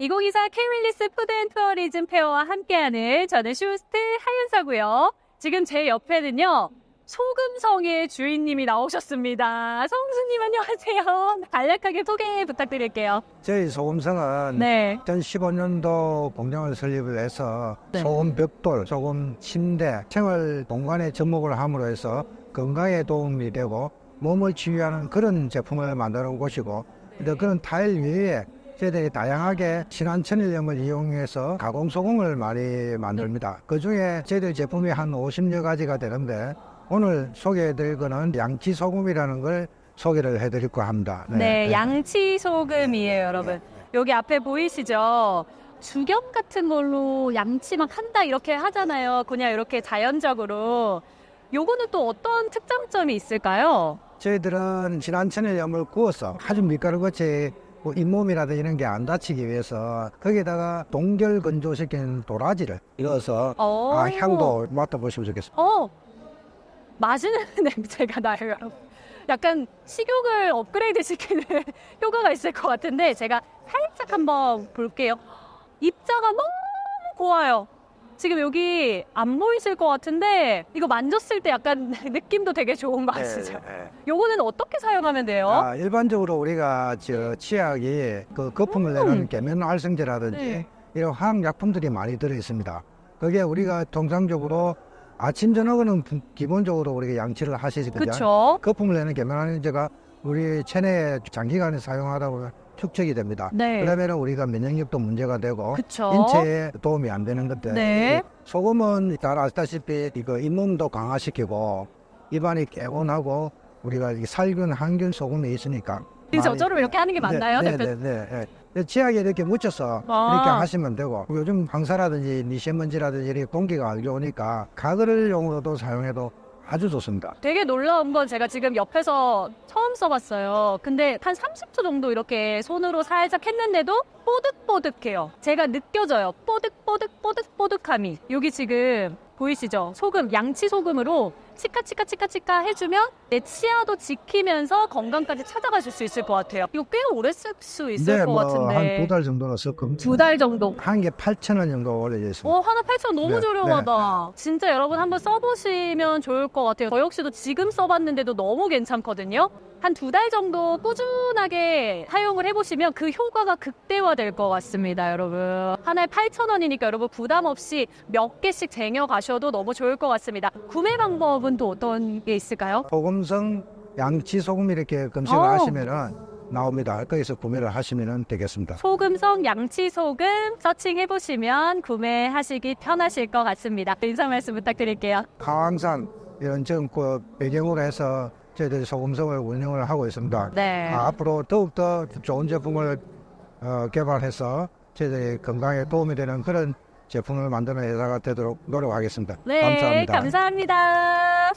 2024 K릴리스 푸드앤투어리즘 페어와 함께하는 저는 쇼스트 하윤서고요. 지금 제 옆에는요. 소금성의 주인님이 나오셨습니다. 성수님 안녕하세요. 간략하게 소개 부탁드릴게요. 저희 소금성은 네. 2015년도 공장을 설립을 해서 네. 소금 벽돌, 소금 침대, 생활 공간에 접목을 함으로 해서 건강에 도움이 되고 몸을 치유하는 그런 제품을 만드는 곳이고 또 그런 타일 위에 저희들이 다양하게 친환 천일염을 이용해서 가공 소금을 많이 만듭니다. 그 중에 저희들 제품이 한 50여 가지가 되는데 오늘 소개해드릴 거는 양치 소금이라는 걸 소개를 해드릴까 합니다. 네, 양치 소금이에요, 여러분. 여기 앞에 보이시죠? 주겸 같은 걸로 양치 막 한다 이렇게 하잖아요. 그냥 이렇게 자연적으로. 요거는 또 어떤 특장점이 있을까요? 저희들은 진한천일염을 구워서 아주 밀가루 같이 뭐 잇몸이라든지 이런 게 안 다치기 위해서 거기다가 동결 건조시킨 도라지를 넣어서 어. 아, 향도 맡아보시면 좋겠습니다. 어, 맛있는 냄새가 나요, 여러분. 약간 식욕을 업그레이드 시키는 효과가 있을 것 같은데 제가 살짝 한번 볼게요. 입자가 너무 고와요. 지금 여기 안 보이실 것 같은데 이거 만졌을 때 약간 느낌도 되게 좋은 맛이죠. 네, 네. 요거는 어떻게 사용하면 돼요? 아, 일반적으로 우리가 저 치약이 그 거품을 내는 음. 계면 활성제라든지 네. 이런 화학 약품들이 많이 들어 있습니다. 그게 우리가 통상적으로 아침 저녁은 부- 기본적으로 우리가 양치를 하시거든요. 그쵸? 거품을 내는 계면활성제가 우리 체내에 장기간에 사용하다 보면 축적이 됩니다. 네. 그러면 우리가 면역력도 문제가 되고 그쵸? 인체에 도움이 안 되는 것들. 네. 소금은 잘 아시다시피 이거 잇몸도 강화시키고 입안이 개운하고 우리가 이 살균 항균 소금이 있으니까. 저처럼 이렇게 하는 게 맞나요, 네, 대표님? 네, 네, 네. 치약에 이렇게 묻혀서 아. 이렇게 하시면 되고 요즘 황사라든지 미세먼지라든지 이렇게 공기가 안 좋으니까 가글 용으로도 사용해도 아주 좋습니다. 되게 놀라운 건 제가 지금 옆에서 처음 써봤어요. 근데 한 30초 정도 이렇게 손으로 살짝 했는데도 뽀득뽀득해요. 제가 느껴져요. 뽀득뽀득 뽀득뽀득함이. 여기 지금 보이시죠? 소금, 양치 소금으로 치카 치카 치카 치카 해주면 내 치아도 지키면서 건강까지 찾아가실 수 있을 것 같아요. 이거 꽤 오래 쓸 수 있을 것뭐한 같은데. 두달 정도는 썼고 두달 정도. 한 개 8천 원 정도 있습니다. 어, 하나 8천 너무 네, 저렴하다. 진짜 여러분 한번 써보시면 좋을 것 같아요. 저 역시도 지금 써봤는데도 너무 괜찮거든요. 한 두 달 정도 꾸준하게 사용을 해보시면 그 효과가 극대화될 것 같습니다, 여러분. 하나에 8천 원이니까 여러분 부담 없이 몇 개씩 쟁여 가셔도 너무 좋을 것 같습니다. 구매 방법은 또 어떤 게 있을까요? 소금성 양치 소금 이렇게 검색을 어. 하시면은 나옵니다. 거기서 구매를 하시면 되겠습니다. 소금성 양치 소금 서칭해 보시면 구매하시기 편하실 것 같습니다. 인사 말씀 부탁드릴게요. 항상 이런 정그 배경으로 해서 저희들이 소금성을 운영을 하고 있습니다. 네. 아, 앞으로 더욱더 좋은 제품을 어, 개발해서 저희들이 건강에 도움이 되는 그런 제품을 만드는 회사가 되도록 노력하겠습니다. 네, 감사합니다. 감사합니다.